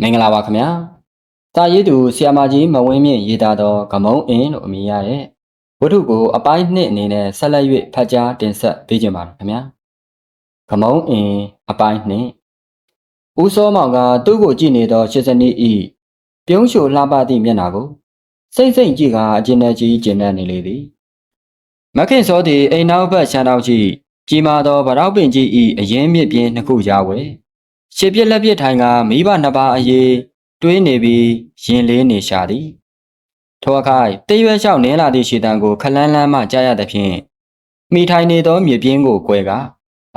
မင်္ဂလာပါခင်ဗျာတာရေးသူဆီယာမကြီးမဝင်းမြင့်ရေးသားသောဂမုံအင်းလို့အမည်ရတဲ့ဝတ္ထုကိုအပိုင်းနှစ်အနေနဲ့ဆက်လက်၍ဖတ်ကြားတင်ဆက်ပေးကြပါမယ်ခင်ဗျာဂမုံအင်းအပိုင်းနှစ်ဦးစောမောင်ကသူ့ကိုကြည့်နေသောရှစ်စနီးဤပြုံးချိုလှပသည့်မျက်နှာကိုစိတ်စိတ်ကြည့်ကအကျဉ်းနဲ့ကြီးကျဉ်းနေလေသည်မခင်စောသည်အိမ်နောက်ဘက်ခြံတော်ရှိကြီးမာသောဗရောက်ပင်ကြီးဤအရင်မြစ်ပြင်းနှစ်ခုကြားဝယ် ရှစ်ပြက်လက်ပြက်ထိုင်ကမိဘနှစ်ပါးအရေးတွေးနေပြီးရင်လေးနေရှာသည်ထိုအခါတေးရွက်လျှောက်နင်းလာသည့်ရှီတံကိုခလန်းလန်းမှကြားရသဖြင့်မိထိုင်နေသောမြေပြင်းကိုကွဲက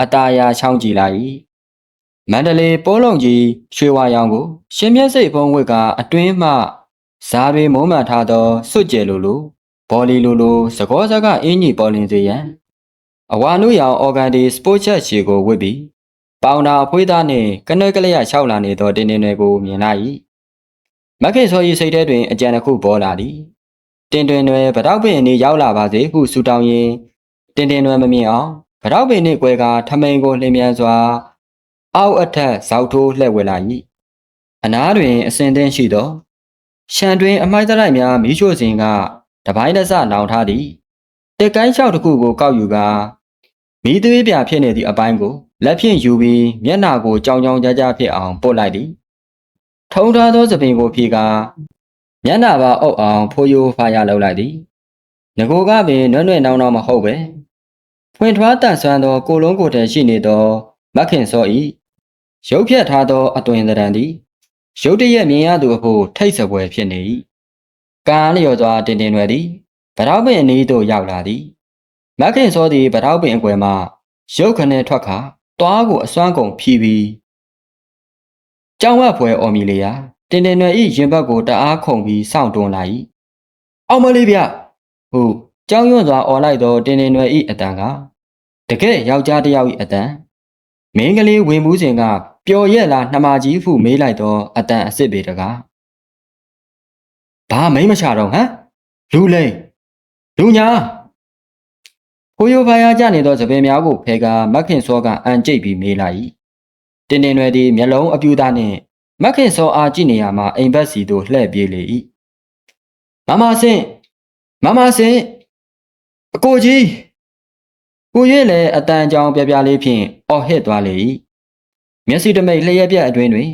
အตาယာချောင်းကြည့်လိုက်၏မန္တလေးပိုးလုံးကြီးရွှေဝါရောင်ကို ရှင်မျက်စိဖုံးဝစ်ကအတွင်းမှဇာတွေမုံမှန်ထားသောစွတ်ကျဲလိုလိုဘော်လီလိုလိုသကောစကအင်းကြီးပေါ်လင်စေရန်အဝါနုရောင်အော်ဂန်ဒီစပို့ချက်ရှီကိုဝစ်ပြီး ပေါင်တာအဖွေးသားနှင့်ကနွဲ့ကလေးရလျှောက်လာနေသောတင်းတင်းတွေကိုမြင်လိုက်၏မက်ခင်စော၏စိတ်ထဲတွင်အကြံတစ်ခုပေါ်လာသည်တင်းတွင်တွေဗတောက်ပင်နေရောက်လာပါစေဟုဆူတောင်းရင်းတင်းတင်းတွေမမြင်အောင်ဗတောက်ပင်နှင့်ကွဲကာထမိန်ကိုလျင်မြန်စွာအောက်အထက်ဇောက်ထိုးလှည့်ဝဲလာ၏အနားတွင်အစင်တင်းရှိသောရှံတွင်အမိုက်တရိုက်များမိရှို့စဉ်ကတပိုင်းတစနောင်ထားသည်တက်ကိုင်းလျှောက်တစ်ခုကိုကောက်ယူကာမိသွေးပြဖြစ်နေသည့်အပိုင်းကို လက်ဖြင့်ယူပြီးမျက်နှာကိုကြောင်ကြောင်ကြားကြားဖြစ်အောင်ပို့လိုက်သည်ထုံထားသောသပင်ကိုဖြေကာမျက်နှာပါအုပ်အောင်ဖိုးယိုးဖာရလုပ်လိုက်သည်ငကိုကပင်နွဲ့နွဲ့နောင်နောင်မဟုတ်ပဲဖွင့်ထွားတန့်ဆွမ်းသောကိုလုံးကိုယ်တည်းရှိနေသောမက်ခင်စောဤရုပ်ဖြတ်ထားသောအသွင်သဏ္ဍာန်သည်ရုတ်တရက်မြင်ရသူအဖို့ထိတ်စပွဲဖြစ်နေ၏ကံလျော်စွာတင်တင်ရွယ်သည်ဗရောက်ပင်အနီးသို့ရောက်လာသည်မက်ခင်စောသည်ဗရောက်ပင်အကွယ်မှရုတ်ခနဲ့ထွက်ခါ သွားကိုအစွမ်းကုန်ဖြီးပြီးကြောင်ဝက်ဖွဲအော်မီလျာတင်တင်ရွယ်ဤရင်ဘတ်ကိုတအားခုန်ပြီးစောင့်တွန်းလာ၏အောင်မလေးဗျဟုကြောင်ရွံ့စွာအော်လိုက်သောတင်တင်ရွယ်ဤအတန်ကတကယ်ယောက်ျားတစ်ယောက်ဤအတန်မင်းကလေးဝင်မှုစဉ်ကပျော်ရက်လားနှမကြီးဟုမေးလိုက်သောအတန်အစ်စ်ပေတကားဘာမိမ့်မချတော့ဟမ်လူလိန်လူညာ ဖိုးယိုဖာယာကြနေသောသပင်များကိုဖဲကာမက်ခင်စောကအန်ကျိတ်ပြီးမေးလိုက်၏တင်းတင်းရွယ်သည်မျက်လုံးအပြူသားနှင့်မက်ခင်စောအားကြည့်နေရမှအိမ်ဘက်စီသို့လှည့်ပြေးလေ၏မမဆင့်မမဆင့်အကိုကြီးကိုရွေ့လည်းအတန်ကြောင်ပြပြလေးဖြင့်အော်ဟစ်သွားလေ၏မျက်စိတမိတ်လျှက်ပြက်အတွင်းတွင်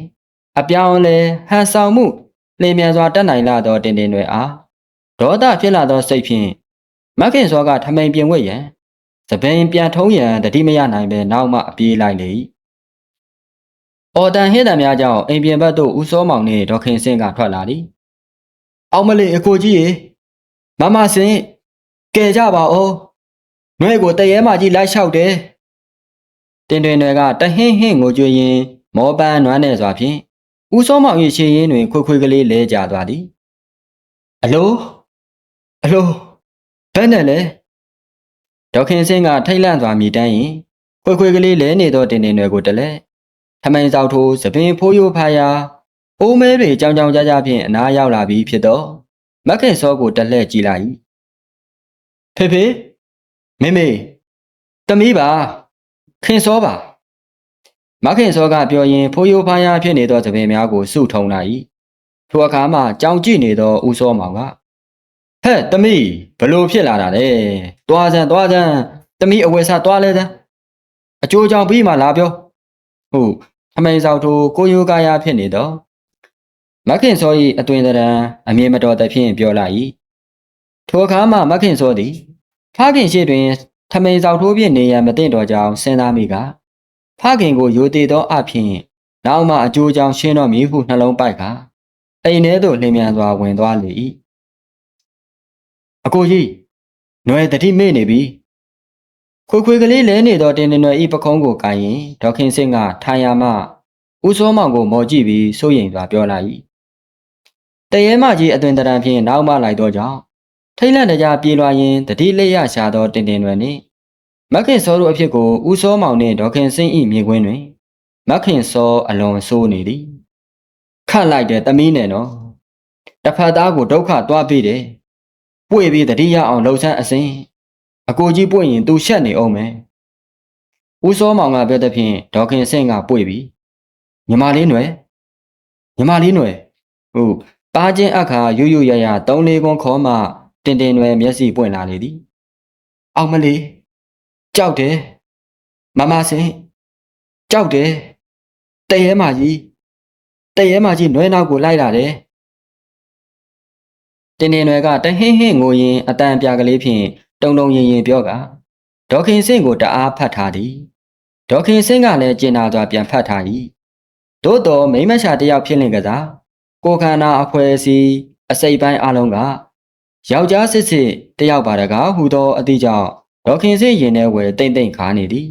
အပြောင်းလဲဟန်ဆောင်မှုလျင်မြန်စွာတက်နိုင်လာသောတင်းတင်းတွေအားဒေါသဖြစ်လာသောစိတ်ဖြင့်မက်ခင်စောကထမိန်ပြင်ဝတ်ရန် သပင်ပြန်ထုံးရန်တတိမရနိုင်ပဲနောက်မှအပြေးလိုက်လေ၏အော်တန်ဟစ်တံများကြောင့်အိမ်ပြင်ဘက်သို့ဦးစောမောင်နှင့်ဒေါခင်စင်းကထွက်လာသည်အောင်မလေးအကိုကြီးရေမမစင်းကဲကြပါဦးနှွဲကိုတရေမကြီးလိုက်လျှောက်တယ်တင်တွင်တွေကတဟင်းဟင်းကိုကြွေရင် မောပန်းနွမ်းနေစွာဖြင့်ဦးစောမောင်၏ရှေ့ရင်းတွင်ခွေခွေကလေးလဲကျသွားသည်အလိုအလိုဘယ်နဲ့လဲ ဒေါခင်စင်းကထိတ်လန့်စွာမြည်တမ်းရင်ခွေခွေကလေးလဲနေသောတင်တင်တွေကိုတလဲထမိန်စောက်ထိုးသပင်ဖိုးယိုဖာယာအိုးမဲတွေကြောင်ကြောင်ကြားကြားဖြင့်အနားရောက်လာပြီးဖြစ်သောမက်ခင်စောကိုတလှည့်ကြည့်လိုက်ဖေဖေမေမေတမီးပါခင်စောပါမခင်စောကပြောရင်ဖိုးယိုဖာယာဖြစ်နေသောသပင်များကိုစုထုံလိုက်၏ထိုအခါမှကြောင်ကြည့်နေသောဦးစောမောင်က ဟဲ့တမီးဘလို့ဖြစ်လာတာလဲတွားစမ်းတွားစမ်းတမီးအဝယ်စားတွားလဲစမ်းအကျိုးကြောင့်ပြီးမှလာပြောဟုတ်အမိန်ဆောင်ထိုကိုယိုကာယာဖြစ်နေတော့မခင်စော၏အသွင်သဏ္ဍာန်အမြင်မတော်သဖြင့်ပြောလိုက်၏ထိုအခါမှမခင်စောသည်ဖခင်ရှိတွင်ထမိန်ဆောင်ထိုးဖြင့်နေရန်မသင့်တော်ကြောင်းစဉ်းစားမိကဖခင်ကိုယိုတည်သောအဖြစ်နောက်မှအကျိုးကြောင့်ရှင်းတော်မူဟုနှလုံးပိုက်ကအိမ်ထဲသို့လျင်မြန်စွာဝင်သွားလေ၏ အကိုကြီးຫນွယ်တတိမေ့နေပြီခွေခွေကလေးလဲနေသောတင်တင်နွယ်ဤပခုံးကိုကိုင်ရင်ဒေါခင်စင်းကထိုင်ရမှဦးစောမောင်ကိုမော်ကြည့်ပြီးစိုးရိမ်စွာပြောလိုက်၏တရေမကြီးအသွင်တရံဖြင့်နောက်မှလိုက်သောကြောင့်ထိတ်လန့်တကြားပြေးလွှားရင်းတတိလက်ရရှာသောတင်တင်နွယ်နှင့်မက်ခင်စောတို့အဖြစ်ကိုဦးစောမောင်နှင့်ဒေါခင်စင်းဤမြေခွင်းတွင်မက်ခင်စောအလွန်ဆိုးနေသည်ခတ်လိုက်တဲ့သမီးနဲ့နော်တစ်ဖက်သားကိုဒုက္ခသွားပေးတယ် ပွေပြီးတတိယအောင်လှုပ်ဆန်းအစဉ်အကိုကြီးပွင့်ရင်သူရှက်နေအောင်မယ်ဦးစောမောင်ကပြောတဲ့ဖြင့်ဒေါခင်စင့်ကပွေပြီးညီမလေးနွယ် ညီမလေးຫນွယ်ဟုတ်ပါချင်းအခါရွရွရရသုံးလေးခွန်းခေါ်မှတင်တင်ຫນွယ်မျက်စိပွင့်လာလေသည်အောင်မလေးကြောက်တယ်မမစင်ကြောက်တယ်တရဲမကြီးတရဲမကြီးຫນွယ်နောက်ကိုလိုက်လာတယ် တင်တင်ຫນွယ်ကတဟင်းဟင်းငိုရင်အတန်ပြာကလေးဖြင့်တုံတုံရင်ရင်ပြောကဒေါခင်စင့်ကိုတအားဖတ်ထားသည်ဒေါခင်စင့်ကလည်းကျင်နာစွာပြန်ဖတ်ထား၏သို့တော်မိမ့်မရှာတယောက်ဖြစ်လင်ကစားကိုခန္ဓာအဖွဲစီအစိပ်ပိုင်းအလုံးကယောက်ျားစစ်စစ်တယောက်ပါတကားဟူသောအသည့်ကြောင့်ဒေါခင်စင့်ရင်ထဲဝယ်တိမ့်တိမ့်ခါနေသည်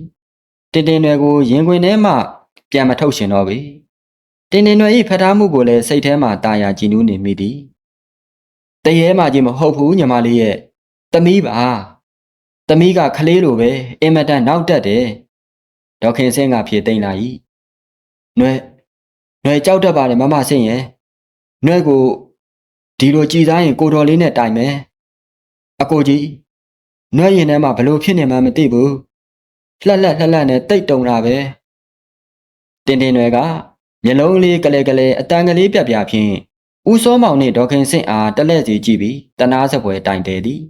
တင်တင်တွေကိုရင်ခွင်ထဲမှပြန်မထုတ်ရှင်တော့ပေတင်တင်တွေ၏ဖတ်ထားမှုကိုလည်းစိတ်ထဲမှတာယာကြည်နူးနေမိသည် တရေမှကြီးမဟုတ်ဘူးညီမလေးရဲ့သမီးပါသမီးကခလေးလိုပဲအင်မတန်နောက်တက်တယ်ဒေါခင်စင်းကဖြေသိမ့်လာ၏နွဲနွဲကြောက်တတ်ပါတယ်မမစင်းရဲ့နွဲကိုဒီလိုကြည်စားရင်ကိုတော်လေးနဲ့တိုင်မယ်အကိုကြီးနွဲရင်ထဲမှာဘလို့ဖြစ်နေမှမသိဘူးလှက်လက်လှက်လက်နဲ့တိတ်တုံတာပဲတင်တင်တွေကမျက်လုံးလေးကလေးကလေးအတန်ကလေးပြပြဖြင့် ဦးစောမောင်နှင့်ဒေါခင်စင့်အားတက်လက်စီကြည့်ပြီးတနာစပွဲတိုင်တယ်သည်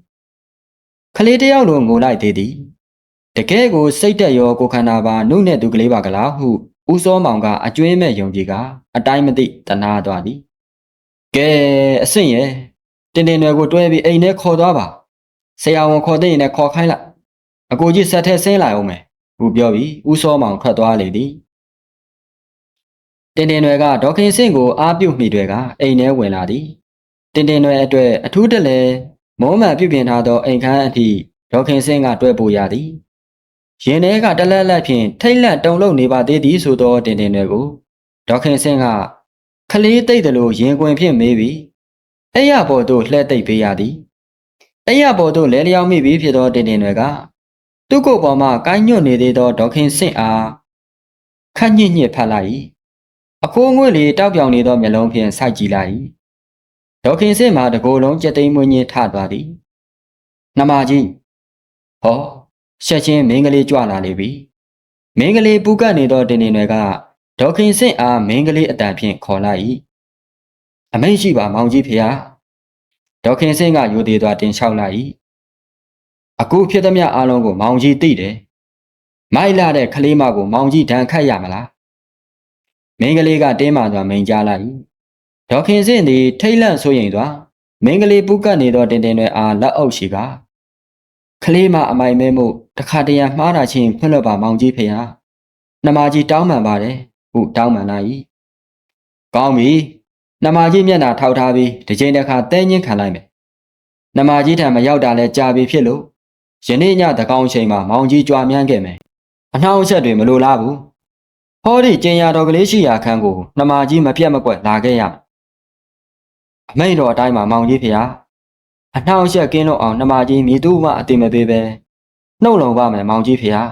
ခလေးတယောက်လိုငိုလိုက်သေးသည်တကယ်ကိုစိတ်တက်ရောကိုခန္ဓာပါနှုတ်နဲ့သူကလေးပါကလားဟုဦးစောမောင်ကအကျွေးမဲ့ယုံကြည်ကအတိုင်းမသိတနာသွားသည်ကဲအဆင့်ရဲ့တင်တင်တွေကိုတွဲပြီးအိမ်ထဲခေါ်သွားပါဆရာဝန်ခေါ်တဲ့ရင်လည်းခေါ်ခိုင်းလိုက်အကိုကြီးဆက်ထဲဆင်းလာအောင်မယ်ဟုပြောပြီးဦးစောမောင်ထွက်သွားလေသည် တင်တင်တွေကဒေါခင်စင့်ကိုအားပြုတ်မိတွေကအိမ်ထဲဝင်လာသည်တင်တင်တွေအတွက်အထူးတလဲမောမှန်ပြုပြင်ထားသောအိမ်ခန်းအထိဒေါခင်စင့်ကတွဲပို့ရသည်ရင်ထဲကတလက်လက်ဖြင့်ထိတ်လန့်တုန်လှုပ်နေပါသေးသည်ဆိုသောတင်တင်တွေကိုဒေါခင်စင့်ကခလေးသိမ့်တယ်လို့ရင်ခွင်ဖြင့်မေးပြီးအဲ့ရပေါ်သို့လှဲ့သိပ်ပေးရသည်အဲ့ရပေါ်သို့လဲလျောင်းမိပြီးဖြစ်သောတင်တင်တွေကသူ့ကိုယ်ပေါ်မှကိုင်းညွတ်နေသေးသောဒေါခင်စင့်အားခန့်ညစ်ညစ်ဖတ်လိုက်၏ အခိုးငွေ့လေးတောက်ပြောင်နေသောမျက်လုံးဖြင့်စိုက်ကြည့်လိုက်၏ဒေါခင်စင့်မှာတကိုယ်လုံးကြက်သိမ်းမွေးညင်းထသွားသည်နှမကြီးဟောရှက်ချင်းမင်းကလေးကြွလာလေပြီမင်းကလေးပူကတ်နေသောတင်တင်တွေကဒေါခင်စင့်အားမင်းကလေးအတန်ဖြင့်ခေါ်လိုက်၏အမိတ်ရှိပါမောင်ကြီးဖေဟာဒေါခင်စင့်ကယူသေးသွားတင်လျှောက်လိုက်၏အခုဖြစ်သမျှအားလုံးကိုမောင်ကြီးသိတယ်မိုက်လာတဲ့ကလေးမကိုမောင်ကြီးဒဏ်ခတ်ရမလား မင်းကလေးကတင်းမာစွာမိန်ကြားလိုက်၏ဒေါခင်စင့်သည်ထိတ်လန့်ဆိုရင်စွာမင်းကလေးပူကတ်နေသောတင်တင်တွေအားလက်အုပ်ရှိကကလေးမအမိုင်မဲမှုတခါတရံမှားတာချင်းဖွင့်လို့ပါမောင်ကြီးဖေဟာနှမကြီးတောင်းပန်ပါတယ်ဟုတောင်းပန်လိုက်၏ကောင်းပြီနှမကြီးမျက်နှာထောက်ထားပြီးတစ်ချိန်တစ်ခါတဲညင်းခံလိုက်မယ်နှမကြီးထံမရောက်တာလဲကြာပြီဖြစ်လို့ယနေ့ညတကောင်ချိန်မှာမောင်ကြီးကြွားမြန်းခဲ့မယ်အနှောက်အယှက်တွေမလိုလားဘူး ဟောဒီကျင်ရတော်ကလေးရှိရာခန်းကိုနှမကြီးမပြတ်မကွက်လာခဲ့ရအမိန်တော်အတိုင်းမှာမောင်ကြီးဖေဟာအနှောက်အယှက်ကင်းလို့အောင်နှမကြီးမြည်သူ့မအတိမပေးပဲနှုတ်လုံပါမယ်မောင်ကြီးဖေဟာ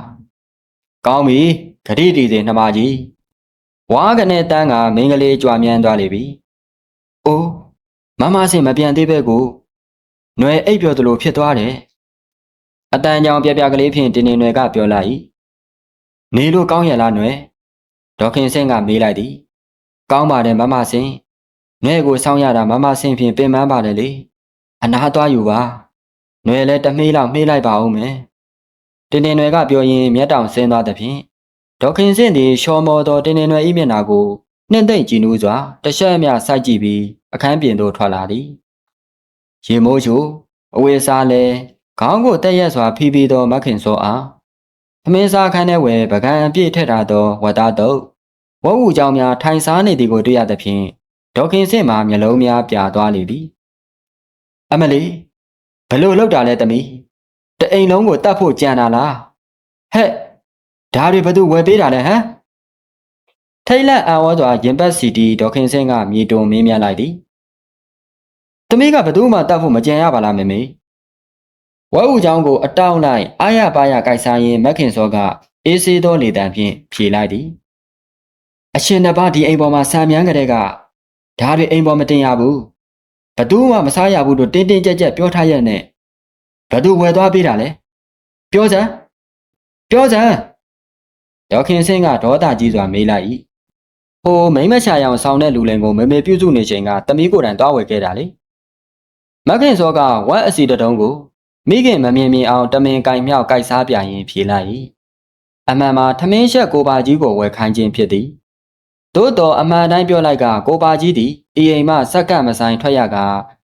ကောင်းပြီဂတိတီစဉ်နှမကြီးဝါကနေတန်းကမင်းကလေးကြွားမြန်းသွားလေပြီအိုးမမဆင်မပြန်သေးပဲကိုຫນွယ်အိပ်ပျော်သလိုဖြစ်သွားတယ်အတန်ကြောင်ပြပြကလေးဖြင့်တင်းနေຫນွယ်ကပြောလိုက်နေလို့ကောင်းရလားຫນွယ် ဒေါခင်ဆင့်ကမေးလိုက်သည်ကောင်းပါတယ်မမဆင်ငဲ့ကိုဆောင်းရတာမမဆင်ဖြင့်ပင်ပန်းပါတယ်လေအနာသွားอยู่ပါຫນွယ်လည်းတမေးလောက်မေးလိုက်ပါဦးမယ်တင်းတင်းတွေကပြောရင်းမျက်တောင်ဆင်းသွားသည်ဖြင့်ဒေါခင်ဆင့်သည်ရှော်မော်သောတင်းတင်းတွေ၏မျက်နှာကိုနှင့်သိမ့်ကြည့်နူးစွာတရှက်အမြစိုက်ကြည့်ပြီးအခန်းပြင်သို့ထွက်လာသည်ရေမိုးချိုအဝေစားလဲခေါင်းကိုတက်ရက်စွာဖီးပြီးသောမခင်စောအား သမင်းစားခန်းထဲဝယ်ပကံအပြည့်ထက်ထားသောဝတ်သားတုပ်ဝုတ်ဝူကြောင်များထိုင်စားနေသည်ကိုတွေ့ရသဖြင့်ဒေါခင်စင့်မှာမျက်လုံးများပြာသွားလေသည်အမလီဘလို့လောက်တာလဲတမီးတအိမ်လုံးကိုတတ်ဖို့ကြံတာလားဟဲ့ဒါတွေဘသူဝယ်ပေးတာလဲဟမ်ထိတ်လက်အံ့ဩစွာရင်ပတ်စီတီဒေါခင်စင့်ကမြေတုံမင်းမြလိုက်သည်တမီးကဘသူမှတတ်ဖို့မကြံရပါလားမေမေ ဝဲဥချောင်းကိုအတောင်းလိုက်အာရပါရကိုက်စားရင်မက်ခင်စောကအေးဆေးသောလေတံဖြင့်ဖြေလိုက်သည်အရှင်နှစ်ပါးဒီအိမ်ပေါ်မှာဆံမြန်းကြတဲ့ကဓာတ်တွေအိမ်ပေါ်မတင်ရဘူးဘသူမှမစားရဘူးလို့တင်းတင်းကြပ်ကြပ်ပြောထားရက်နဲ့ဘသူဝယ်သွားပေးတာလဲပြောစမ်းပြောစမ်းဒေါခင်စင်းကဒေါသကြီးစွာမေးလိုက်၏ဟိုမိမ့်မချာရောင်ဆောင်းတဲ့လူလင်ကိုမေမေပြုစုနေချိန်ကတမီးကိုယ်တိုင်တွားဝယ်ခဲ့တာလေမခင်စောကဝက်အစီတတုံးကို မိခင်မမြင်မြင်အောင်တမင်ကင်မြောက်ကင်စားပြရင်ဖြေလိုက်၏အမှန်မှာထမင်းချက်ကိုပါကြီးကိုဝယ်ခိုင်းခြင်းဖြစ်သည်သို့တော်အမှန်တိုင်းပြောလိုက်ကကိုပါကြီးသည်ဤအိမ်မှစက္ကန့်မဆိုင်ထွက်ရက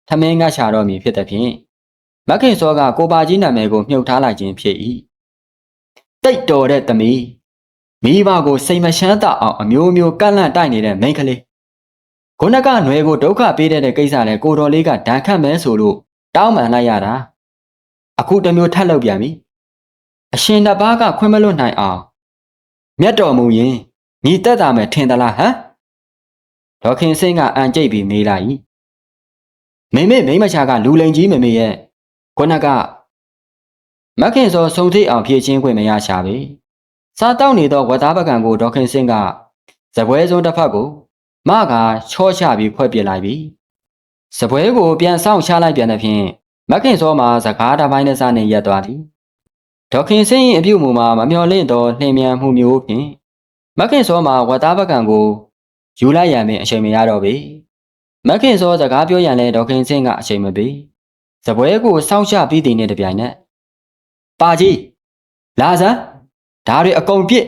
ထမင်းငတ်ချတော့မည်ဖြစ်သည်ဖြင့်မခင်စောကကိုပါကြီးနာမည်ကိုမြှုပ်ထားလိုက်ခြင်းဖြစ်၏တိတ်တော်တဲ့တမီးမိဘကိုစိတ်မချမ်းသာအောင်အမျိုးမျိုးကန့်လန့်တိုက်နေတဲ့မိန်းကလေးခုနကຫນွယ်ကိုဒုက္ခပေးတဲ့ကိစ္စလဲကိုတော်လေးကဒဏ်ခတ်မဲဆိုလို့တောင်းပန်လိုက်ရတာ အခုတစ်မျိုးထပ်လုပ်ပြန်ပြီအရှင်တစ်ပါးကခွင့်မလွတ်နိုင်အောင်မြတ်တော်မူရင်ညီတက်တာမယ်ထင်သလားဟမ်ဒေါခင်စင်းကအန်ကြိတ်ပြီးမေးလိုက်၏မိမေမိမချာကလူလိန်ကြီးမမေရဲ့ခုနကမခင်စောဆုံထိအောင်ဖြည့်ချင်းခွင့်မရရှာပေစားတောက်နေသောဝတ်သားပကံကိုဒေါခင်စင်းကဇပွဲစုံတစ်ဖက်ကိုမကချောချပြီးခွဲပြစ်လိုက်ပြီဇပွဲကိုပြန်ဆောင်ချလိုက်ပြန်တဲ့ဖြင့် မခင်စောမှာစကားတစ်ပိုင်းတစ်စနဲ့ရက်သွားသည်ဒေါခင်စင်း၏အပြုတ်မူမှာမမျော်လင့်သောနှင်မြန်မှုမျိုးဖြင့်မခင်စောမှာဝတ်သားပကံကိုယူလိုက်ရန်ပင်အချိန်မရတော့ပေမခင်စောစကားပြောရန်လဲဒေါခင်စင်းကအချိန်မပေးဇပွဲကိုစောင့်ချပြီးတည်နေတဲ့ပြိုင်နက်ပါကြီးလာစမ်းဒါတွေအကုန်ပြစ်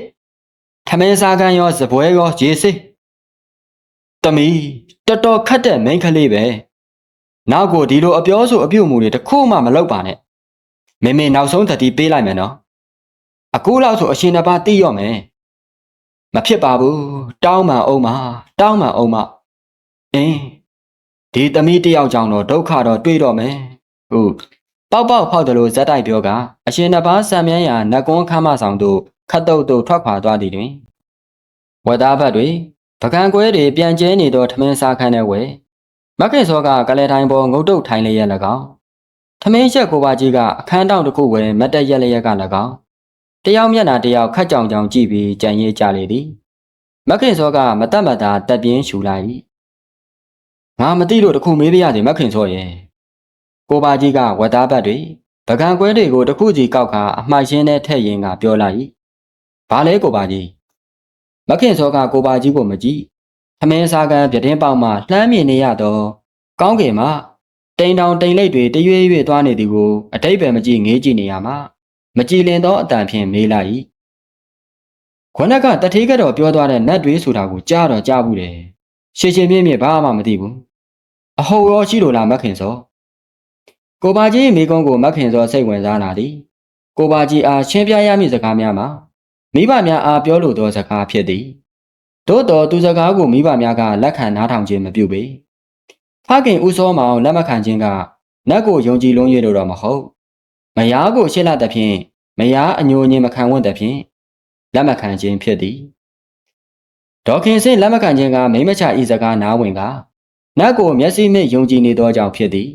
ထမင်းစားကန်းရောစပွဲရောရေစိတမီတော်တော်ခတ်တဲ့မိန်းကလေးပဲ နောက်ကိုဒီလိုအပြောဆိုအပြုတ်မှုတွေတစ်ခုမှမလုပ်ပါနဲ့မေမေနောက်ဆုံးတတိပေးလိုက်မယ်နော်အခုလောက်ဆိုအရှင်တစ်ပါးသိရော့မယ်မဖြစ်ပါဘူးတောင်းမှအောင်မတောင်းမှအောင်မအင်းဒီသမီးတယောက်ကြောင့်တော့ဒုက္ခတော့တွေးတော့မယ်ဟုတ်ပေါက်ပေါက်ဖောက်တယ်လို့ဇက်တိုက်ပြောကအရှင်တစ်ပါးဆံမြန်းရာနတ်ကွန်းခမ်းမဆောင်သို့ခတ်တုတ်သို့ထွက်ခွာသွားသည်တွင်ဝက်သားဘက်တွင်ပကံကွဲတွေပြန်ကျဲနေသောထမင်းစားခန်းထဲဝယ် မခင်စောကကလဲတိုင်းပေါ်ငုတ်တုတ်ထိုင်လျက်၎င်းထမင်းချက်ကိုပါကြီးကအခန်းတောင်တစ်ခုဝယ်မတ်တက်ရက်လျက်က၎င်းတယောက်မျက်နှာတယောက်ခတ်ကြောင်ကြောင်ကြည့်ပြီးကြံရေးကြလေသည်မခင်စောကမတတ်မတာတက်ပြင်းရှူလိုက်ငါမသိလို့တခုမေးပြရစီမခင်စောရဲ့ကိုပါကြီးကဝတ်သားဘက်တွေပကံကွဲတွေကိုတစ်ခုစီကောက်ခါအမှိုက်ရှင်းနဲ့ထည့်ရင်ကပြောလိုက်။ဘာလဲကိုပါကြီး။မခင်စောကကိုပါကြီးကိုမကြည့်။ ထမင်းစားကန်ပြတင်းပေါက်မှလှမ်းမြင်နေရတော့ကောင်းကင်မှာတိန်တောင်တိန်လိပ်တွေတရွေ့ရွေ့သွားနေသည်ကိုအတိတ်ပဲမကြည့်ငေးကြည့်နေရမှာမကြည်လင်သောအတန်ဖြင့်မေးလိုက်၏။ခွနက်ကတထေးကတော့ပြောသွားတဲ့နတ်တွေဆိုတာကိုကြားတော့ကြားဘူးတယ်။ရှေရှင်းပြင်းပြင်းဘာမှမသိဘူး။အဟုတ်ရောရှိလို့လားမခင်စော။ကိုပါကြီးမိကုန်းကိုမခင်စောစိတ်ဝင်စားလာသည်ကိုပါကြီးအားရှင်းပြရမည့်စကားများမှာမိဘများအားပြောလိုသောစကားဖြစ်သည် သို့တော်သူစကားကိုမိဘများကလက်ခံနားထောင်ခြင်းမပြုပေဖခင်ဦးစောမောင်လက်မခံခြင်းကနတ်ကိုယုံကြည်လုံးရလို့တော့မဟုတ်မယားကိုရှစ်လတဲ့ဖြင့်မယားအညိုညင်မခံဝတ်တဲ့ဖြင့်လက်မခံခြင်းဖြစ်သည်ဒေါခင်စင်လက်မခံခြင်းကမိမချဤစကားနားဝင်ကနတ်ကိုမျက်စိမဲ့ယုံကြည်နေသောကြောင့်ဖြစ်သည်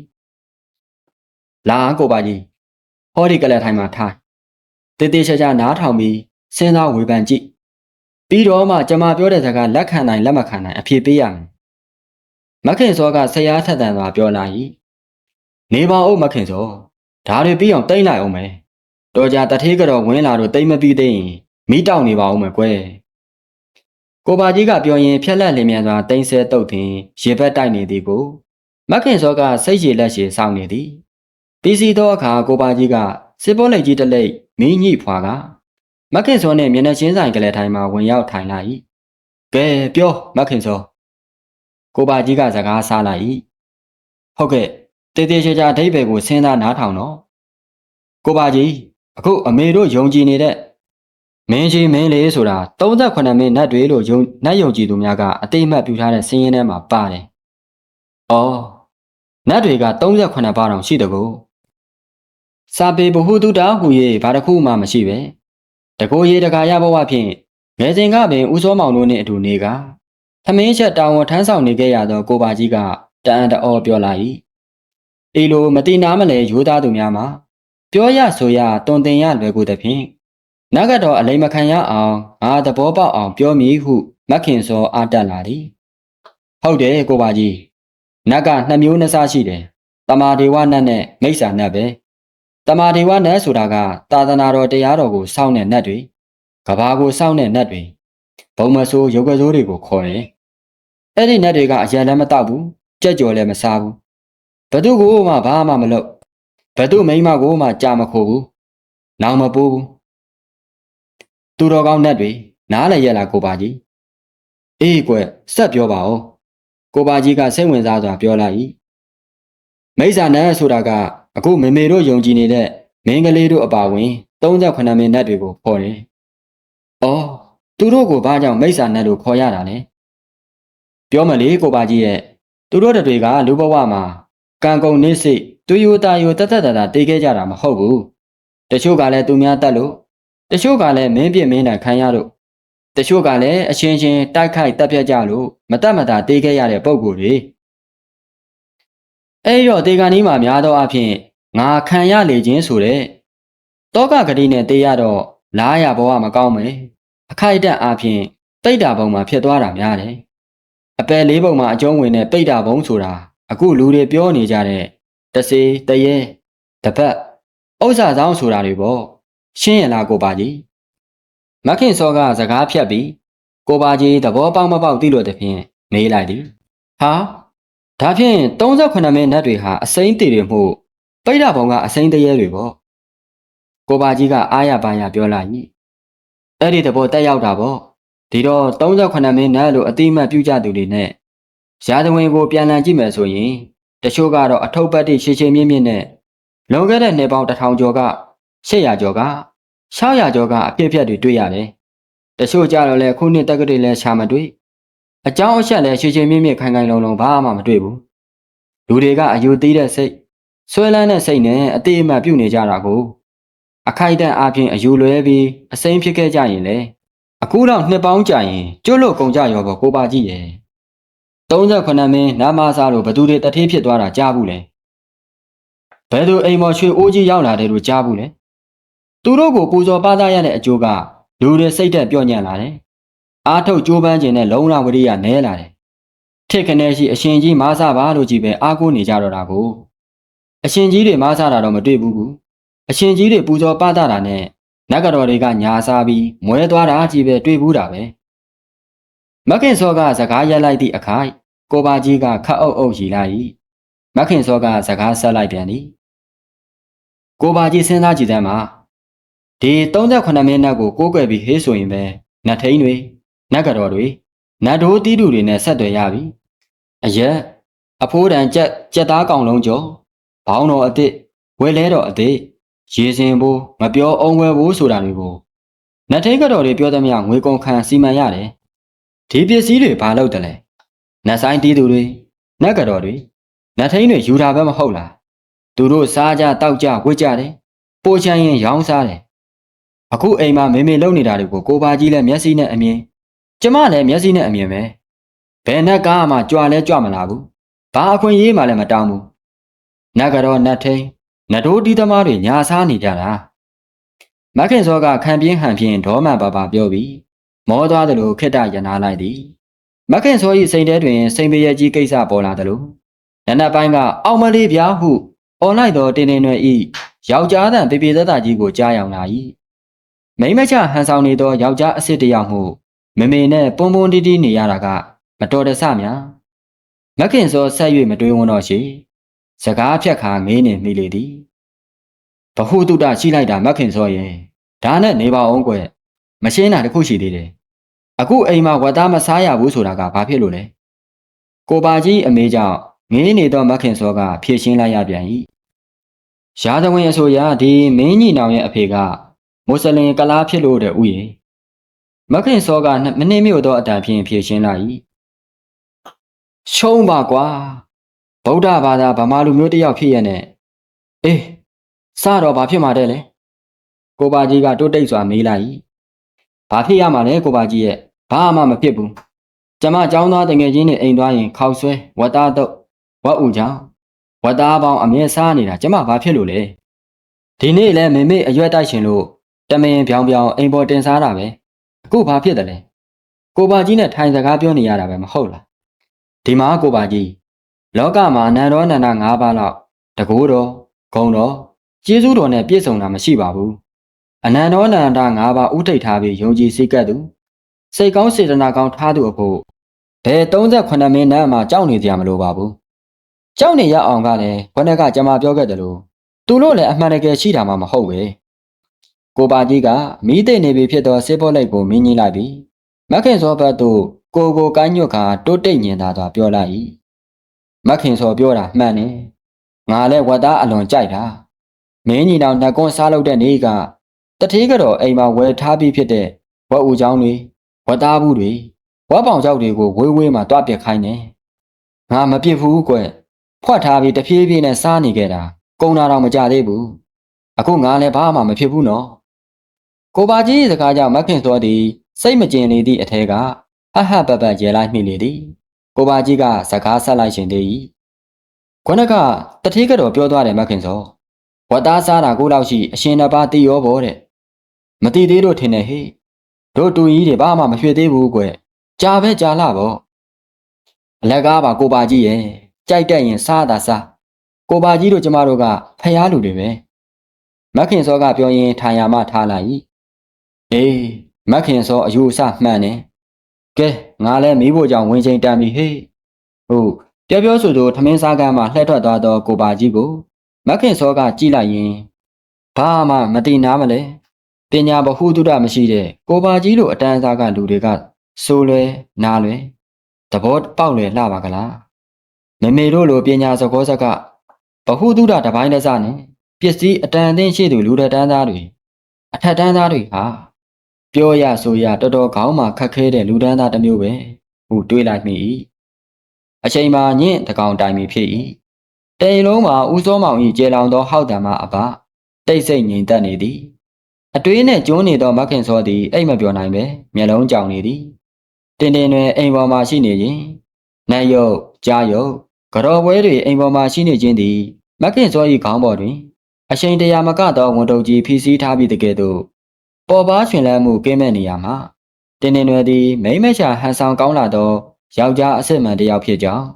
လာကိုပါကြီးဟောဒီကလတ်ထိုင်မှာထားတေးသေးချာချာနားထောင်ပြီးစဉ်းစားဝေဖန်ကြည့် ပြီးတော့မှကျမပြောတဲ့စကားလက်ခံနိုင်လက်မခံနိုင်အဖြေပေးရမယ်မခင်စောကဆရာထက်တန်စွာပြောလာ၏နေပါဦးမခင်စောဒါတွေပြီးအောင်တိမ့်လိုက်အောင်မယ်တော်ကြတထေးကတော့ဝင်းလာတော့တိမ့်မပြီးသေးရင်မိတောက်နေပါဦးမယ်ကွယ်ကိုပါကြီးကပြောရင်ဖြက်လက်လင်းမြန်စွာတိမ့်ဆဲတုတ်တင်ရေဘက်တိုက်နေသည်ကိုမခင်စောကစိတ်ရည်လက်ရှည်စောင့်နေသည်ပြီးစီသောအခါကိုပါကြီးကစစ်ပေါ်လက်ကြီးတစ်လက်မင်းညိဖွာက မခင်စောနဲ့မျက်နှာချင်းဆိုင်ကလေးထိုင်မှာဝင်ရောက်ထိုင်လာ၏ကဲပြောမခင်စောကိုပါကြီးကစကားစားလိုက်၏ဟုတ်ကဲ့တေးသေးချာချာအဓိပ္ပာယ်ကိုစဉ်းစားနားထောင်တော့ကိုပါကြီးအခုအမေတို့ယုံကြည်နေတဲ့မင်းကြီးမင်းလေးဆိုတာ38မင်းနတ်တွေလို့ယုံနတ်ယုံကြည်သူများကအတိအမှတ်ပြုထားတဲ့စင်းရင်းထဲမှာပါတယ်။အော်နတ်တွေက38ပါးတောင်ရှိတကူစာပေဘဟုတုတဟူ၍ဘာတစ်ခုမှမရှိပဲ တကိုရေတကာရဘဝဖြင့်ငယ်စဉ်ကပင်ဦးစောမောင်တို့နှင့်အတူနေကသမင်းချက်တောင်ဝန်ထမ်းဆောင်နေခဲ့ရသောကိုပါကြီးကတအံ့တော်ပြောလာ၏အေလိုမတိနာမလဲရိုးသားသူများမှာပြောရဆိုရတုံတင်ရလွယ်ကူသည်ဖြင့်နဂတ်တော်အလိမ္မခံရအောင်ငါသဘောပေါက်အောင်ပြောမည်ဟုမခင်စောအားတက်လာသည်ဟုတ်တယ်ကိုပါကြီးနတ်ကနှစ်မျိုးနှစ်စားရှိတယ်တမာဒေဝနတ်နဲ့မိစ္ဆာနတ်ပဲ တမာဒေဝနတ်ဆိုတာကသာသနာတော်တရားတော်ကိုစောင့်တဲ့နတ်တွေကဘာကိုစောင့်တဲ့နတ်တွေဘုံမဆိုးရုပ်ကစိုးတွေကိုခေါ်တယ်အဲ့ဒီနတ်တွေကအရန်လည်းမတောက်ဘူးကြက်ကြော်လည်းမစားဘူးဘသူကိုမှဘာမှမလုပ်ဘသူမိန်းမကိုမှကြာမခိုးဘူးနောင်မပိုးဘူးသူတော်ကောင်းနတ်တွေနားလည်းရလားကိုပါကြီးအေးကွယ်ဆက်ပြောပါဦးကိုပါကြီးကစိတ်ဝင်စားစွာပြောလိုက်၏မိစ္ဆာနတ်ဆိုတာက အခုမေမေတို့ယုံကြည်နေတဲ့မင်းကလေးတို့အပါဝင်38မင်းနတ်တွေကိုခေါ်တယ်။အော်သူတို့ကိုဘာကြောင့်မိစ္ဆာနတ်လို့ခေါ်ရတာလဲ။ပြောမလေကိုပါကြီးရဲ့သူတို့တွေကလူဘဝမှာကံကုန်နေစိတ်တူယူတာယူတသက်တတာတေးခဲ့ကြတာမဟုတ်ဘူး။တချို့ကလည်းသူများတက်လို့တချို့ကလည်းမင်းပြစ်မင်းတိုင်ခံရလို့တချို့ကလည်းအချင်းချင်းတိုက်ခိုက်တပ်ဖြတ်ကြလို့မတတ်မတာတေးခဲ့ရတဲ့ပုံကိုယ်တွေအဲ့တော့တေကန်ကြီးမှာများသောအားဖြင့် ငါခံရလေခြင်းဆိုတဲ့တောကဂတိနဲ့တေးရတော့လားရဘဝမကောင်းမယ်အခိုက်အတန့်အားဖြင့်ပိတ်တာပုံမှာဖြစ်သွားတာများတယ်အပယ်လေးပုံမှာအကျုံးဝင်တဲ့ပိတ်တာပုံဆိုတာအခုလူတွေပြောနေကြတဲ့တစေတရေတပတ်ဥစ္စာဆောင်ဆိုတာတွေပေါ့ရှင်းရလားကိုပါကြီးမခင်စောကစကားဖြတ်ပြီးကိုပါကြီးသဘောပေါက်မပေါက်သိလို့တဖြင့်မေးလိုက်သည်ဟာဒါဖြင့်38မိနစ်တွေဟာအစိမ့်တည်တွေမှု ပိတ်တာပုံကအစိမ့်တရေတွေပေါ့ကိုပါကြီးကအားရပါရပြောလိုက်၏အဲ့ဒီသဘောတက်ရောက်တာပေါ့ဒီတော့38မိနစ်လို့အတိအမှတ်ပြုကြသူတွေနဲ့ရာဇဝင်ကိုပြန်လည်ကြည့်မယ်ဆိုရင်တချို့ကတော့အထုပ်ပတ်တိရှည်ရှည်မြင့်မြင့်နဲ့လွန်ခဲ့တဲ့နှစ်ပေါင်း1000ကျော်က800ကျော်က600ကျော်ကအဖြစ်အပျက်တွေတွေ့ရတယ်တချို့ကြတော့လဲခုနှစ်တက္ကသိုလ်လဲရှာမတွေ့အကြောင်းအချက်လဲရှည်ရှည်မြင့်မြင့်ခိုင်ခိုင်လုံလုံဘာမှမတွေ့ဘူးလူတွေကအယူသေးတဲ့စိတ် ဆွဲလန်းတဲ့စိတ်နဲ့အတိအမှတ်ပြုနေကြတာကိုအခိုက်အတန့်အပြင်အယူလွဲပြီးအစိမ့်ဖြစ်ခဲ့ကြရင်လေအခုတော့နှစ်ပေါင်းကြာရင်ကျွတ်လို့ကုန်ကြရောပေါ့ကိုပါကြည့်ရဲ့38မင်းနာမစားလို့ဘသူတွေတထေးဖြစ်သွားတာကြားဘူးလေဘယ်သူအိမ်မော်ရွှေအိုးကြီးရောက်လာတယ်လို့ကြားဘူးလေသူတို့ကိုပူဇော်ပါသားရတဲ့အကျိုးကလူတွေစိတ်သက်ပြော့ညံ့လာတယ်အားထုတ်ကြိုးပမ်းခြင်းနဲ့လုံလဝရိယနဲလာတယ်ထစ်ခနဲရှိအရှင်ကြီးမားစားပါလို့ကြီးပဲအားကိုးနေကြတော့တာကို အရှင်ကြီးတွေမားစားတာတော့မတွေ့ဘူးကူအရှင်ကြီးတွေပူဇော်ပသတာနဲ့နတ်ကတော်တွေကညာစားပြီးမွဲသွားတာကြီးပဲတွေ့ဘူးတာပဲမခင်စောကစကားရက်လိုက်သည့်အခိုက်ကိုပါကြီးကခတ်အုပ်အုပ်ရီလိုက်မခင်စောကစကားဆက်လိုက်ပြန်သည်ကိုပါကြီးစဉ်းစားကြည့်တဲ့မှာဒီ38မိနစ်ကိုကိုးကွယ်ပြီးဟေးဆိုရင်ပဲနတ်ထိန်တွေနတ်ကတော်တွေနတ်တို့တီးတူတွေနဲ့ဆက်သွယ်ရပြီအရက်အဖိုးတန်ကြက်ကြက်သားကောင်လုံးကျော် ဘောင်းတော်အစ်စ်ဝဲလဲတော်အစ်စ်ရေစင်ဖို့မပြောအောင်ဝဲဖို့ဆိုတာတွေကိုနတ်ထိန်ကတော်တွေပြောသမျှငွေကုန်ခံစီမံရတယ်ဒီပစ္စည်းတွေဘာလုပ်တယ်လဲနတ်ဆိုင်တီးသူတွေနတ်ကတော်တွေနတ်ထိန်တွေယူတာပဲမဟုတ်လားသူတို့စားကြတောက်ကြဝစ်ကြတယ်ပိုချမ်းရင်ရောင်းစားတယ်အခုအိမ်မှာမေမေလုံနေတာတွေကိုကိုပါကြီးလည်းမျက်စိနဲ့အမြင်ကျမလည်းမျက်စိနဲ့အမြင်ပဲဘယ်နဲ့ကားမှကြွာလဲကြွမလာဘူးဘာအခွင့်ရေးမှလည်းမတောင်းဘူး နတ်ကတော့နတ်ထိန်နတ်တို့တီးသမားတွေညာစားနေကြတာမခင်စောကခံပြင်းဟန်ဖြင့်ဒေါမန်ပါပါပြောပြီးမောသွားတယ်လို့ခိတ္တရနာလိုက်သည်မခင်စော၏စိတ်ထဲတွင်စိန်ပရကြီးကိစ္စပေါ်လာတယ်လို့နနက်ပိုင်းကအောင်မလေးဗျာဟုအွန်လိုက်သောတင်းတင်းတွေဤယောက်ျားတန်ပေပေသက်သာကြီးကိုကြားရောက်လာ၏မိမချဟန်ဆောင်နေသောယောက်ျားအစ်စ်တယောက်မှုမမေနဲ့ပွန်ပွန်တီးတီးနေရတာကမတော်တဆများမခင်စောဆက်၍မတွေးဝန်းတော့ရှိ စကားဖြတ်ခါငေးနေမိလေသည်ဘဟုတုတရှိလိုက်တာမခင်စောရဲ့ဒါနဲ့နေပါအောင်ကွယ်မရှင်းတာတခုရှိသေးတယ်အခုအိမ်မှာဝတ်သားမစားရဘူးဆိုတာကဘာဖြစ်လို့လဲကိုပါကြီးအမေကြောင့်ငေးနေသောမခင်စောကဖြည့်ရှင်းလိုက်ရပြန်၏ရာဇဝင်အဆိုအရဒီမင်းကြီးနောင်ရဲ့အဖေကမွတ်စလင်ကလားဖြစ်လို့တဲ့ဥယျာဉ်မခင်စောကမနှင်းမြို့သောအတန်ဖြင့်ဖြည့်ရှင်းလိုက်၏ရှုံးပါကွာ ဗုဒ္ဓဘာသာဗမာလူမျိုးတယောက်ဖြစ်ရနဲ့အေးစတော့ဘာဖြစ်မှာတဲ့လဲကိုပါကြီးကတိုးတိတ်စွာမေးလိုက်ဘာဖြစ်ရမှာလဲကိုပါကြီးရဲ့ဘာမှမဖြစ်ဘူးကျမចောင်းသားတငယ်ချင်းနဲ့အိမ်သွားရင်ခေါက်ဆွဲဝတ်သားတော့ဝတ်ဦးကြောင့်ဝတ်သားပေါင်းအမြဲစားနေတာကျမဘာဖြစ်လို့လဲဒီနေ့လဲမေမေအရွက်တိုက်ရှင်လို့တမင်ပြောင်ပြောင်အိမ်ပေါ်တင်စားတာပဲအခုဘာဖြစ်တယ်လဲကိုပါကြီးနဲ့ထိုင်စကားပြောနေရတာပဲမဟုတ်လားဒီမှာကိုပါကြီး လောကမှာနန္ဒောနန္ဒ၅ပါးလောက်တကူတော်ဂုံတော်ကျေးဇူးတော်နဲ့ပြည့်စုံတာမရှိပါဘူးအနန္ဒောနန္ဒ၅ပါးဥထိတ်ထားပြီးယုံကြည်စိတ်ကပ်သူစိတ်ကောင်းစေတနာကောင်းထားသူအဖို့ဘယ်38မိနစ်မှကြောက်နေကြမလို့ပါဘူးကြောက်နေရအောင်ကလည်းခொနက်ကကျမပြောခဲ့တယ်လို့သူတို့လည်းအမှန်တကယ်ရှိတာမှမဟုတ်ပဲကိုပါကြီးကမီးသိမ့်နေပြီဖြစ်သောစစ်ဖို့လိုက်ကိုမင်းကြီးလိုက်ပြီးမခင်စောဘတ်တို့ကိုကိုကိုင်းညွတ်ခါတိုးတိတ်ညင်သာစွာပြောလိုက်၏ မခင်စောပြောတာမှန်တယ်ငါလည်းဝတ်သားအလွန်ကြိုက်တာမင်းကြီးတော်နှကွန်းစားလုပ်တဲ့နေ့ကတထေးကတော့အိမ်မှာဝယ်ထားပြီးဖြစ်တဲ့ဝက်ဦးချောင်းတွေဝက်သားဘူးတွေဝက်ပေါင်ကြောက်တွေကိုဝေးဝေးမှတွားပစ်ခိုင်းတယ်ငါမပြစ်ဘူးကွဖွက်ထားပြီးတဖြည်းဖြည်းနဲ့စားနေခဲ့တာကုံတာတော့မကြသေးဘူးအခုငါလည်းဘာမှမဖြစ်ဘူးနော်ကိုပါကြီးစကားကြောင့်မခင်စောသည်စိတ်မကျင်နေသည့်အထက်ကဟဟပပရဲလိုက်မိလေသည် ကိုပါကြီးကစကားဆက်လိုက်ရှင်သေး၏ခုနကတထေးကတော့ပြောသွားတယ်မခင်စောဝတ်သားစားတာကိုလောက်ရှိအရှင်နှစ်ပါးတီးရောဘောတဲ့မတီးသေးတို့ထင်တယ်ဟေ့တို့တူကြီးတွေဘာမှမရွှေ့သေးဘူးကွကြာပဲကြာလာပေါ့အလက်ကားပါကိုပါကြီးရဲ့ကြိုက်တက်ရင်စားတာစားကိုပါကြီးတို့ကျမတို့ကဖျားလူတွေပဲမခင်စောကပြောရင်ထိုင်ရမှထားလိုက်၏အေးမခင်စောအယူအဆမှန်တယ်ကဲ ငါလည်းမိဖို့ကြောင့်ဝင်ချိန်တန်ပြီဟေ့ဟုတ်ပြောပြောဆိုဆိုထမင်းစားကမ်းမှလှည့်ထွက်သွားသောကိုပါကြီးကိုမခင်စောကကြည့်လိုက်ရင်ဘာမှမတိနားမလဲပညာဘဟုတုဒမရှိတဲ့ကိုပါကြီးလိုအတန်းစားကလူတွေကဆိုလွယ်နားလွယ်သဘောပေါက်လွယ်လှပါကလားမမေတို့လိုပညာစကောစကဘဟုတုဒတပိုင်းလက်စနဲ့ပစ္စည်းအတန်အသင့်ရှိသူလူတန်းသားတွေအထက်တန်းသားတွေဟာ ပြောရဆိုရတော်တော်ခေါင်းမှာခက်ခဲတဲ့လူတန်းသားတစ်မျိုးပဲဟုတွေးလိုက်မိ၏အချိန်မှာညင့်တကောင်တိုင်မီဖြစ်၏တိမ်လုံးမှာဦးစောမောင်၏ကျေလောင်သောဟောက်တံမှအပတိတ်ဆိတ်ငြိမ်သက်နေသည်အတွေးနှင့်ကျုံးနေသောမခင်စောသည်အိတ်မပြောနိုင်ပဲမျက်လုံးကြောင်နေသည်တင်တင်တွင်အိမ်ပေါ်မှရှိနေရင်နတ်ရုပ်ကြားရုပ်ကြော်ပွဲတွေအိမ်ပေါ်မှရှိနေခြင်းသည်မခင်စော၏ခေါင်းပေါ်တွင် အရှိန်တရာမကသောဝန်တုပ်ကြီးဖီးဆီးထားပြီးတကယ်သို့ ပေါ်ပါရှင်လန်းမှုကင်းမဲ့နေရမှာတင်းတင်းရွယ်သည်မိမ့်မချဟန်ဆောင်ကောင်းလာသောယောက်ျားအစစ်မှန်တစ်ယောက်ဖြစ်ကြောင်း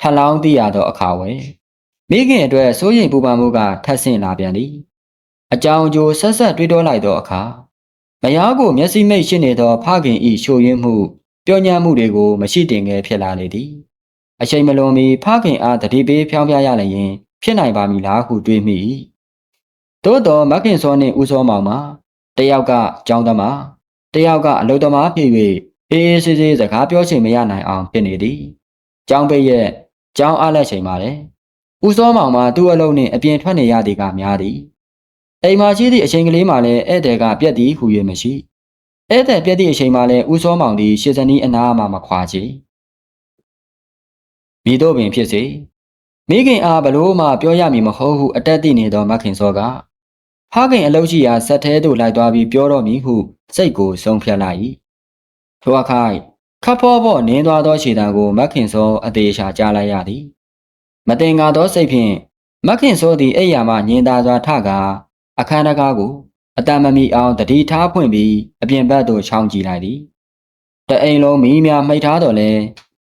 ထလောင်းသိရသောအခါဝယ်မိခင်အတွက်စိုးရိမ်ပူပန်မှုကထပ်ဆင့်လာပြန်သည်အကြောင်းကျိုးဆက်ဆက်တွေးတောလိုက်သောအခါမယားကိုမျက်စိမိတ်ရှိနေသောဖခင်ဤရှို့ရင်းမှုပြောညံ့မှုတွေကိုမရှိတင်ငယ်ဖြစ်လာလေသည်အချိန်မလွန်မီဖခင်အားတတိပေးဖြောင်းပြရလျင် ဖြစ်နိုင်ပါမည်လားဟုတွေးမိ၏သို့တော်မခင်စောနှင့်ဦးစောမောင်မှာ တယောက်ကကြောင်းသမားတယောက်ကအလုသမားဖြစ်၍အေးအေးဆေးဆေးစကားပြောချိန်မရနိုင်အောင်ဖြစ်နေသည်ကြောင်းပိတ်ရဲ့ကြောင်းအားလက်ချိန်ပါလေဦးစောမောင်မှာသူ့အလုံးနှင့်အပြင်ထွက်နေရသည်ကများသည်အိမ်မှာရှိသည့်အချိန်ကလေးမှလည်းဧည့်သည်ကပြက်သည်ဟူ၍မရှိဧည့်သည်ပြက်သည့်အချိန်မှလည်းဦးစောမောင်သည်ရှစ်စနီးအနားမှမခွာချေမိတို့ပင်ဖြစ်စေမိခင်အားဘလို့မှပြောရမည်မဟုတ်ဟုအတက်သိနေသောမခင်စောက ဖခင်အလုပ်ရှိရာဇက်သေးသို့လိုက်သွားပြီးပြောတော့မည်ဟုစိတ်ကိုဆုံးဖြတ်လိုက်၏ထိုအခါခပ်ဖောဖောနင်းသွားသောခြေတံကိုမခင်စောအသေးချာကြားလိုက်ရသည်မတင်ကားသောစိတ်ဖြင့်မခင်စောသည်အိယာမှညင်သာစွာထကာအခန်းတကားကိုအတံမမီအောင်တတိထားဖွင့်ပြီးအပြင်ဘက်သို့ချောင်းကြည့်လိုက်သည်တအိမ်လုံးမီးများမှိတ်ထားတော်လဲ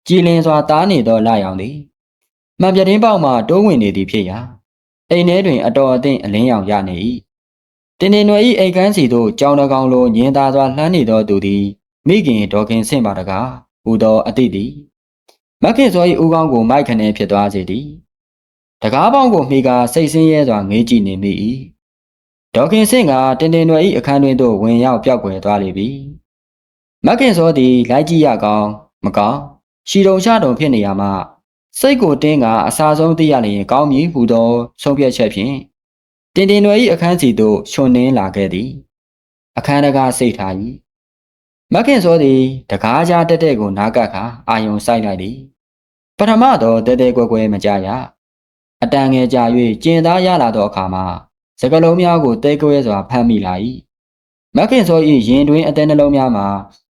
ကြည်လင်စွာတားနေသောလာရောင်သည်မှန်ပြတင်းပေါက်မှတိုးဝင်နေသည်ဖြစ်ရာအိမ်ထဲတွင်အတော်အသင့်အလင်းရောင်ရနေ၏ တင်တင်နွယ်၏အိမ်ကန်းစီသို့ကြောင်တကောင်လိုညင်သာစွာလှမ်းနေသောသူသည်မိခင်ဒေါခင်ဆင့်ပါတကားဟူသောအတိသည်မခင်စော၏ဦးကောင်းကိုမိုက်ခနဲဖြစ်သွားစေသည်တကားပေါင်းကိုမိကာစိတ်ဆင်းရဲစွာငေးကြည့်နေမိ၏ဒေါခင်ဆင့်ကတင်တင်နွယ်၏အခန်းတွင်သို့ဝင်ရောက်ပြောက်ကွယ်သွားလေပြီမခင်စောသည်လိုက်ကြည့်ရကောင်းမကောင်းရှီတုံချတုံဖြစ်နေရမှစိတ်ကိုတင်းကအစာဆုံးသိရလျင်ကောင်းမည်ဟူသောဆုံးဖြတ်ချက်ဖြင့် တင်တင်နွယ်၏အခန်းစီသို့ချွန်နှင်းလာခဲ့သည် အခန်းတကားစိတ်ထား၏မခင်စောသည်တကားကြားတက်တဲ့ကိုနားကပ်ခါအာယုံဆိုင်လိုက်သည်ပထမတော့တဲတဲကွယ်ကွယ်မကြရအတန်ငယ်ကြာ၍ကျင်သားရလာသောအခါမှာစကလုံးများကိုတဲကွဲစွာဖမ်းမိလာ၏မခင်စော၏ရင်တွင်အတဲနှလုံးများမှာ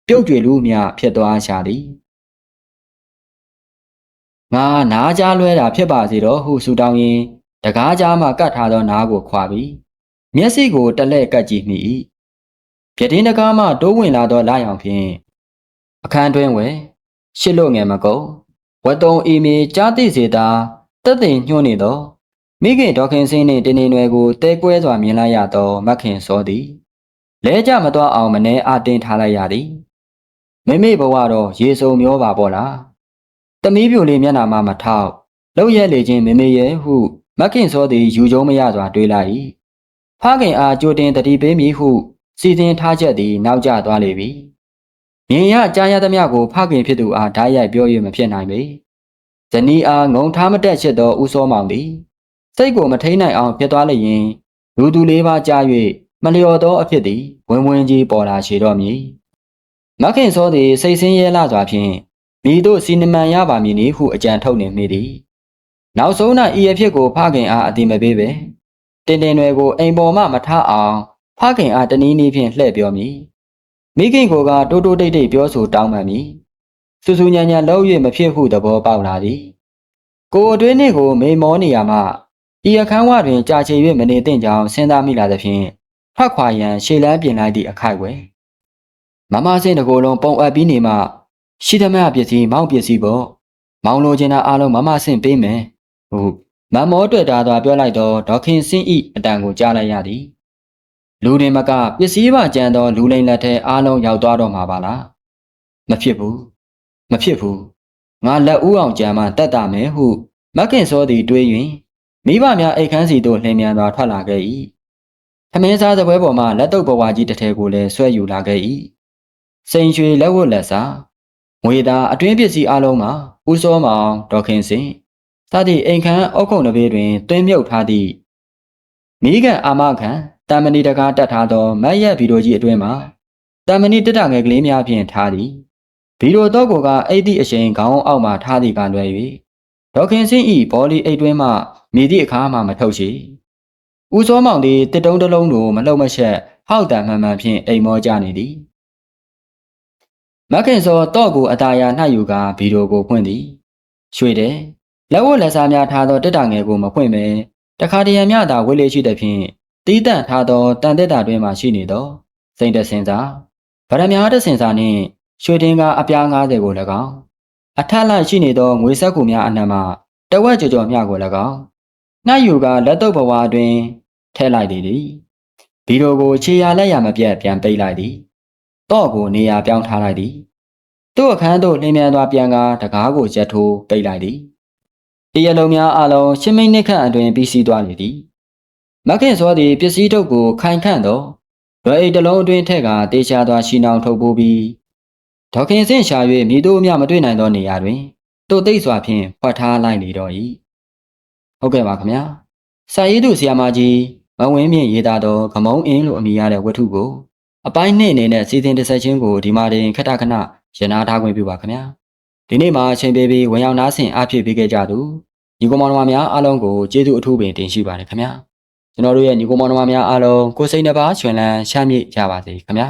ပြုတ်ကြွလူများဖြစ်သွားရှာသည်ငါနားကြားလွဲတာဖြစ်ပါစေတော့ဟုဆူတောင်းရင်း တကားကြားမှကတ်ထားသောနားကိုခွာပြီးမျက်စိကိုတလဲကတ်ကြည့်မိ၏ပြတင်းတကားမှတိုးဝင်လာသောလာရောင်ဖြင့်အခန်းတွင်ဝယ်ရှစ်လို့ငယ်မကုန်ဝတ်တုံအီမီကြားသိစေသာတက်တင်ညှို့နေသောမိခင်ဒေါခင်စင်းနှင့်တင်းနေနွယ်ကိုတဲကွဲစွာမြင်လိုက်ရသောမခင်စောသည်လဲကြမသွားအောင်မနှဲအတင်းထားလိုက်ရသည်မိမိဘဝတော့ရေစုံမျောပါပေါ့လားတမီးပြိုလေးမျက်နှာမှမထောက်လောက်ရက်လေချင်းမေမေရဲ့ဟု မခင်စောသည်ယူကျုံမရစွာတွေးလိုက်၏ဖခင်အားကြိုတင်တတိပေးမည်ဟု စီစဉ်ထားချက်သည်နောက်ကျသွားလေပြီမြင်ရကြားရသမျှကိုဖခင်ဖြစ်သူအားဓာတ်ရိုက်ပြော၍မဖြစ်နိုင်ပေဇနီးအားငုံထားမတက်ချစ်သောဦးစောမောင်သည်စိတ်ကိုမထိန်နိုင်အောင်ဖြစ်သွားလျင်လူသူလေးပါးကြား၍မလျော်သောအဖြစ်သည်ဝင်ဝင်ကြီးပေါ်လာရှိတော်မည်မခင်စောသည်စိတ်ဆင်းရဲလာစွာဖြင့်မိတို့စီနမန်ရပါမည်နည်းဟုအကြံထုတ်နေမိသည် နောက်ဆုံး၌ဤအဖြစ်ကိုဖခင်အားအတိမပေးပဲတင်တင်တွေကိုအိမ်ပေါ်မှမထားအောင်ဖခင်အားတနည်းနည်းဖြင့်လှည့်ပြောမည်မိခင်ကိုကတိုးတိုးတိတ်တိတ်ပြောဆိုတောင်းပန်မည်စူးစူးညံညံလှုပ်၍မဖြစ်ဟုသဘောပေါက်လာသည်ကိုအတွင်းနှင့်ကိုမိန်မောနေရမှဤအခန်းဝတွင်ကြာချေ၍မနေသင့်ကြောင်းစဉ်းစားမိလာသဖြင့်ထွက်ခွာရန်ရှေ့လန်းပြင်လိုက်သည့်အခိုက်ဝယ်မမစင်းတကိုယ်လုံးပုံအပ်ပြီးနေမှရှိသမျှပစ္စည်းမောင်းပစ္စည်းပေါ့မောင်းလိုချင်တာအားလုံးမမစင်းပေးမယ် ဟုတ်မမောတွေ့တာသာပြောလိုက်တော့ဒေါခင်စင်းဤအတန်ကိုကြားလိုက်ရသည်လူတွေမကပစ္စည်းပါကြံသောလူလိန်လက်ထဲအားလုံးရောက်သွားတော့မှာပါလားမဖြစ်ဘူးမဖြစ်ဘူးငါလက်ဦးအောင်ကြံမှတက်တာမယ်ဟုမခင်စောသည်တွေး၍မိဘများအိတ်ခမ်းစီသို့လှည့်မြန်စွာထွက်လာခဲ့၏ထမင်းစားစပွဲပေါ်မှလက်တော့ဘဝကြီးတစ်ထည်ကိုလည်းဆွဲယူလာခဲ့၏စိန်ရွှေလက်ဝတ်လက်စားငွေသားအတွင်းပစ္စည်းအလုံးမှာဦးစောမောင်ဒေါခင်စင် စသည့်အိမ်ခမ်းအောက်ခုံတစ်ပေတွင်တွင်းမြုပ်ထားသည့်မိခင်အာမခံတမဏိတကားတက်ထားသောမတ်ရက်ဗီဒီယိုကြီးအတွင်းမှာတမဏိတက်တာငယ်ကလေးများဖြင့်ထားသည်ဗီဒီယိုတော့ကိုကအဲ့ဒီအချိန်ခေါင်းအောက်မှထားသည့်ကလွယ်၍ဒေါခင်စင်းဤဘောလီအိတ်တွင်းမှမိသည့်အခါမှမထုတ်ရှိဦးစောမောင်သည်တစ်တုံးတစ်လုံးကိုမလှုပ်မရှက်ဟောက်တံမှန်မှန်ဖြင့်အိမ်မောကြနေသည်မခင်စောတော့ကိုအတားယာနှံ့ယူကဗီဒီယိုကိုဖွင့်သည်ရွှေတယ် လက်ဝတ်လက်စားများထားသောတက်တာငယ်ကိုမဖွင့်ပဲတခါတရံမြသာဝေးလေးရှိသဖြင့်တီးတန့်ထားသောတန်တက်တာတွင်မှရှိနေသောစိန်တစင်စာဗရမ ्या တစင်စာနှင့်ရွှေတင်ကအပြား90ကို၎င်းအထက်လိုက်ရှိနေသောငွေဆက်ကူများအနက်မှတဝက်ကြော်ကြော်မြကို၎င်းနှာယူကလက်တော့ဘဝတွင်ထဲလိုက်သည်သည်ဗီဒီယိုကိုခြေရလက်ရမပြတ်ပြန်ပိတ်လိုက်သည်တော့ကိုနေရာပြောင်းထားလိုက်သည်သူ့အခန်းသို့လင်းမြန်သွားပြန်ကတကားကိုရက်ထိုးပိတ်လိုက်သည် တရလုံးများအလုံးရှင်းမိနစ်ခန့်အတွင်းပြီးစီးသွားလေသည်မခင်စောသည်ပစ္စည်းထုတ်ကိုခိုင်ခန့်သောလွယ်အိတ်တစ်လုံးအတွင်းထက်ကတေချာသွားရှီနောင်ထုတ်ပိုးပြီးဒေါခင်စင့်ရှာ၍မိတို့မြမတွေ့နိုင်သောနေရာတွင်တို့သိပ်စွာဖြင့်ဖွက်ထားလိုက်လေတော့၏ဟုတ်ကဲ့ပါခင်ဗျာစာရေးသူဆရာမကြီးမဝင်းမြင့်ရေးသားသောဂမုံအင်းလိုအမည်ရတဲ့ဝတ္ထုကိုအပိုင်းနှစ်အနေနဲ့စီစဉ်တစ်ဆက်ချင်းကိုဒီမှာတင်ခက်တာခဏရနာထားခွင့်ပြုပါခင်ဗျာ ဒီနေ့မှာအချိန်ပေးပြီးဝင်ရောက်နားဆင်အားဖြည့်ပေးခဲ့ကြသူညီကောင်မောင်နှမများအားလုံးကိုကျေးဇူးအထူးပင်တင်ရှိပါတယ်ခင်ဗျာကျွန်တော်တို့ရဲ့ညီကောင်မောင်နှမများအားလုံးကိုယ်စိတ်နှပါရှင်လန်းချမ်းမြေ့ကြပါစေခင်ဗျာ